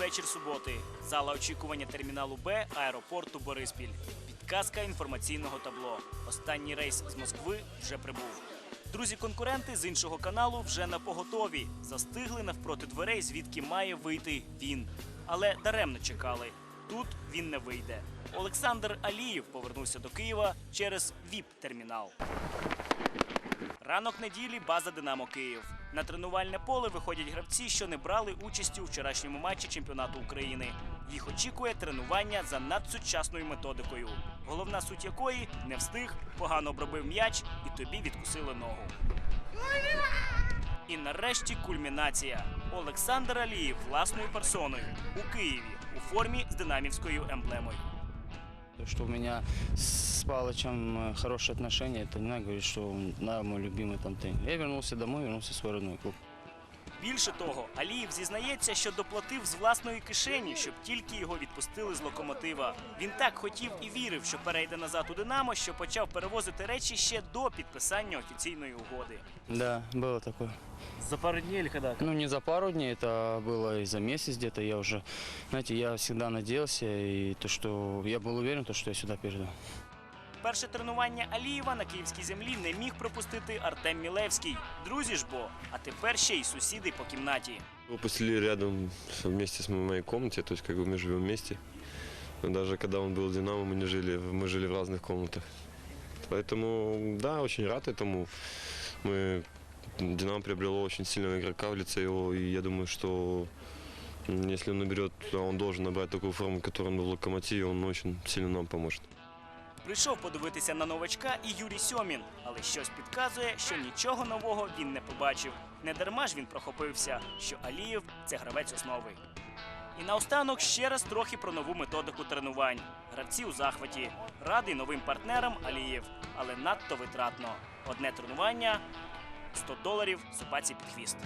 вечір суботи. Зала очікування терміналу Б аеропорту Бориспіль. Підказка інформаційного табло. Останній рейс з Москви вже прибув. Друзі-конкуренти з іншого каналу вже на поготові. Застигли навпроти дверей, звідки має вийти він. Але даремно чекали. Тут він не вийде. Олександр Алієв повернувся до Києва через ВІП-термінал. Ранок неділі база Динамо Київ. На тренувальне поле виходять гравці, що не брали участі у вчорашньому матчі чемпіонату України. Їх очікує тренування за надсучасною методикою. Головна суть якої не встиг, погано обробив м'яч і тобі відкусили ногу. І нарешті кульмінація. Олександр Алієв власною персоною у Києві у формі з динамівською емблемою. То, что у меня с Палычем э, хорошие отношения, это не надо говорить, что он, да, мой любимый там тренер. Я вернулся домой, вернулся в свой родной клуб. Більше того, Алієв зізнається, що доплатив з власної кишені, щоб тільки його відпустили з локомотива. Він так хотів і вірив, що перейде назад у Динамо, що почав перевозити речі ще до підписання офіційної угоди. Да, было такое. За пару днів коли? Ну, не за пару дней, это было и за месяц где-то. Я уже, знаете, я всегда надеялся, и то, что я был уверен, то, что я сюда перейду. Перше тренування Алієва на київській землі не міг пропустити Артем Мілевський. Друзі ж бо, а тепер ще й сусіди по кімнаті. Его поселили рядом с- вместе с мо- моей комнате, то есть как бы мы живем вместе. Но даже когда он был в Динамо, мы не жили, мы жили в разных комнатах. Поэтому, да, очень рад этому. Мы, Динамо приобрело очень сильного игрока в лице его, и я думаю, что м, если он наберет, а он должен набрать такую форму, которую он был в Локомотиве, он очень сильно нам поможет. Прийшов подивитися на новачка і Юрій Сьомін, але щось підказує, що нічого нового він не побачив. Не дарма ж він прохопився, що Алієв це гравець основи. І наостанок ще раз трохи про нову методику тренувань. Гравці у захваті, радий новим партнерам Алієв, але надто витратно. Одне тренування 100 доларів собаці під хвіст.